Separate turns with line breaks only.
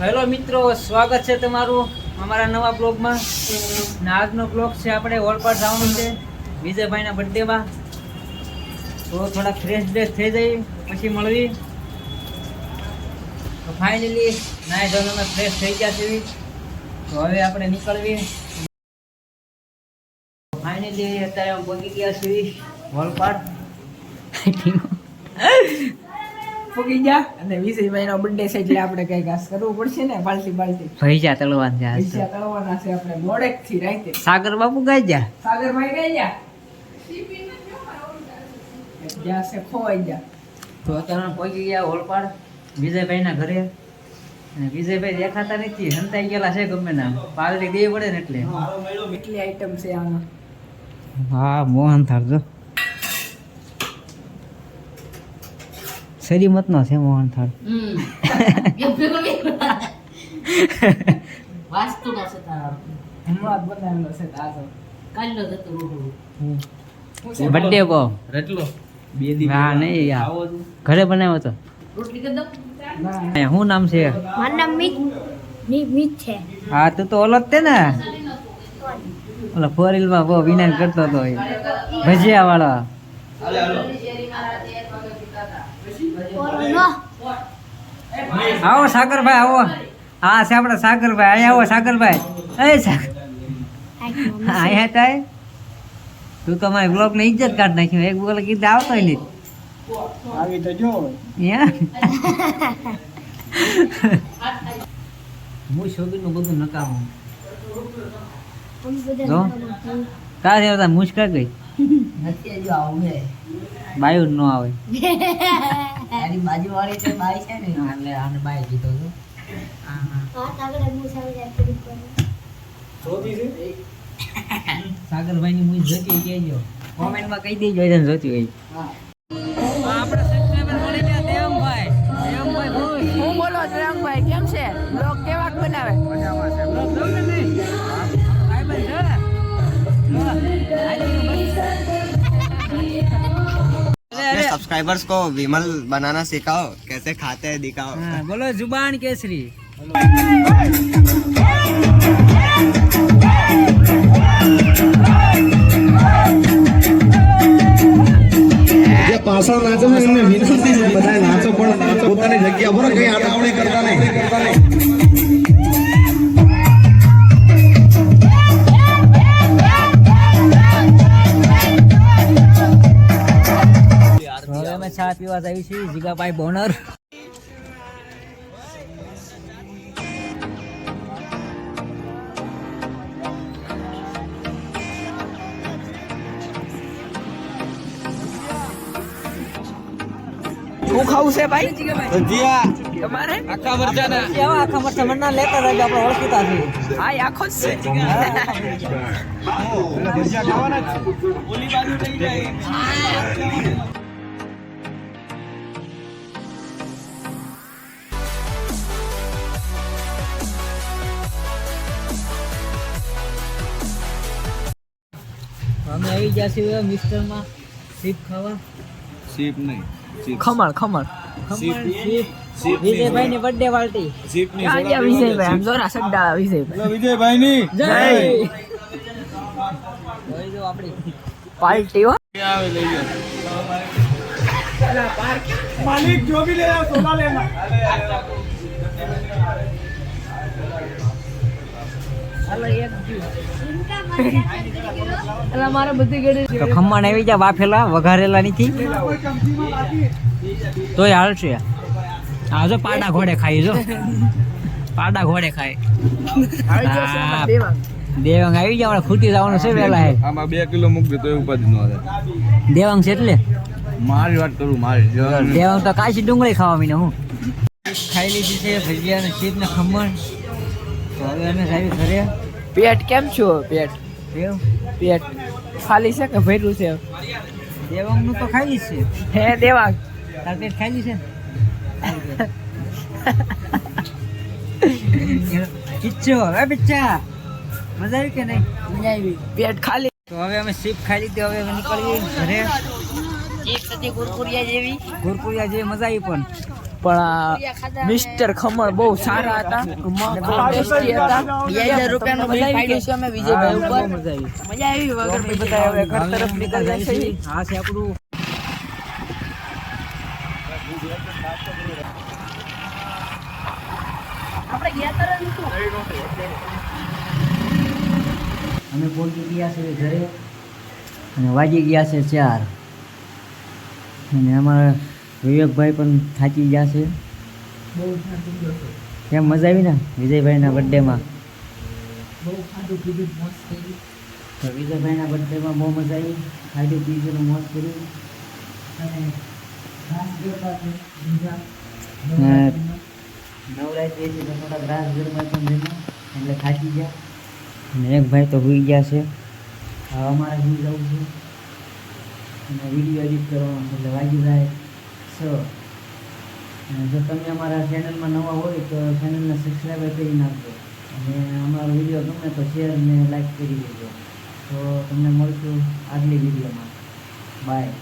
Hello મિત્રો સ્વાગત છે તમારું અમારા નવા બ્લોગમાં. ને આજનો બ્લોગ છે આપણે ઓળપાડ જવાનું છે વિજયભાઈના બર્થડેમાં તો થોડા ફ્રેશ ડ્રેસ થઈ જઈ પછી મળવી. તો ફાઇનલી નાય ધોઈને અમે ફ્રેશ થઈ ગયા છીએ તો હવે આપણે નીકળવી. ફાઇનલી અત્યારે અમે પહોંચી ગયા છીએ વલપાડ.
ફૂગી ગયા અને વિજયભાઈ નો બર્થડે છે એટલે આપણે કઈ ઘાસ કરવું પડશે ને પાલટી પાલટી.
ભૈજા તળવાન છે
પૈસા કરવાના છે આપણે મોડેકથી રાઈતે
સાગર બાપુ ગઈ જા
સાગરભાઈ ગઈ ગયા? જ્યાં છે ખોવાઈ ગયા.
તો અત્યારે પહોંચી ગયા ઓલપાડ વિજયભાઈના ઘરે. અને વિજયભાઈ દેખાતા નથી હંતાઈ ગયેલા છે ગમે ના. પાલટી દેવી પડે ને એટલે.
કેટલી આઈટમ છે આમાં
હા મોહન થાળ જો. સરીમત નો છે મોહન થાળ.
હમણાં બનાવેલો છે?
બર્થડે બો
રટલો
હા નહીં યાર. ઘરે બનાવ્યો તો?
ના,
શું નામ છે?
મારું નામ મિત. મિત મિત છે.
હા તું તો ઓલો જ તે ને? ઓલો ફોરમાં બહુ વિનાન કરતો હતો ભજીયા વાળો આવો સાગરભાઈ આવો. હા છે આપણા સાગરભાઈ. અહીંયા આવો સાગરભાઈ. એ સાગર અહીંયા તાય તું તો અમારી બ્લોગ ને ઇજ્જત કાઢ નાખ્યો. એક બોલે કીધે આવતો નહીં
આવી તો જો.
હું શોભી નું બધું નકામું. છે મુશ્કેલ ગઈ
નથી હજુ આવું છે.
બાયું ન આવે.
તારી બાજુવાળી તો બાઈ છે ને. એટલે આને બાઈ કીધો છો
હા હું. કરી?
સાગરભાઈ ની મુજ જોતી હોય કહેજો. કોમેન્ટમાં કહી દેજો જોતી હોય.
सब्सक्राइबर्स को विमल बनाना सिखाओ कैसे खाते हैं दिखाओ
હા, બોલો જુબાન કેસરી
જે પાછળ નાચે છે એમને વિનંતી છે બધા નાચો પણ પોતાની જગ્યા પર કઈ આડાવડી કરતા
પીવા આવી છે જીગાભાઈ બોનર.
શું ખાવું છે ભાઈ? તમારે?
આખા મરચાના. કેવા આખા મરચા? મરના લેતા જાય આપણે ઓળખીતા છીએ.
હા આખો જ છે.
અમે આવી ગયા છીએ મિસ્ટરમાં. સીપ ખાવા.
સીપ નહીં
ખમણ ખમણ.
વિજયભાઈ ની બર્થડે પાર્ટી.
વિજયભાઈ આમ જોરા સડ્ડા વિજયભાઈ.
વિજયભાઈ ની
જય.
જો આપણી.
પાર્ટી હો.
આવે લઈ જાઓ
માલિક જો ભી લેના સોના લેના
એટલે મારે બધી ઘડી
તો ખમણ આવી ગયા બાફેલા વઘારેલા નથી. તોય હાલશે હા જો પાડા ઘોડે ખાઈ જો. પાડા ઘોડે ખાય.
દેવાંગ.
આવી ગયા આપણે ખૂટી જવાનું છે વેલા હે.
આમાં બે કિલો મૂકી તો ઉપાધિ નો આવે
દેવાંગ છે એટલે?
મારી વાત કરું મારી.
દેવાંગ તો કાચી ડુંગળી ખાવા મીને હું. ખાઈ લીધી છે ભજીયા ને ચીપ ને ખમણ. તો હવે એને સાહેબ ઘરે.
પેટ કેમ છો પેટ? પેટ ખાલી છે કે ભર્યું છે?
દેવાંગનું તો ખાઈ છે.
હે દેવાંગ.
તાર પેટ ખાઈ છે કિચ્ચો હવે બચ્ચા મજા આવી કે નહીં?
મજા આવી. પેટ ખાલી.
તો હવે અમે સીપ ખાઈ લીધી હવે અમે નીકળીએ ઘરે.
એક સાથે કુરકુરિયા જેવી.
ગુરકુરિયા જેવી મજા આવી પણ.
પણ આ મિસ્ટર ખમણ બહુ સારા હતા. ટેસ્ટી હતા હજાર રૂપિયાનું બિલ પાડ્યું છે અમે વિજયભાઈ ઉપર. મજા આવી વગર બધા હવે ઘર તરફ નીકળતા છે.
આ છે આપણું.
આપણે ગયા તરત
અમે પહોંચી ગયા છે ઘરે અને વાગી ગયા છે ચાર. અને અમારા વિવેકભાઈ પણ થાકી ગયા છે. કેમ મજા આવી ને? વિજયભાઈના બર્થડેમાં
બહુ ખાધું પીધું મસ્ત થઈ
તો વિજયભાઈના બર્થડેમાં બહુ મજા આવી. ખાધું પીધું મોજ કર્યું.
અને ઘાસ ગરબા છે બીજા
ને નવરાઈ થઈ છે તો થોડા ગ્રાસ ગરબા પણ એટલે થાકી ગયા. અને એક ભાઈ તો ભૂઈ ગયા છે. હવે અમારે ભૂઈ જવું છે. અને વીડિયો એડિટ કરવાનો છે એટલે વાગી જાય. સ જો તમે અમારા ચેનલમાં નવા હોય તો ચેનલને સબસ્ક્રાઈબ કરી નાખજો. અને અમારો વીડિયો ગમે તો શેર ને લાઈક કરી દેજો. તો તમને મળશું આગલી વિડીયોમાં. બાય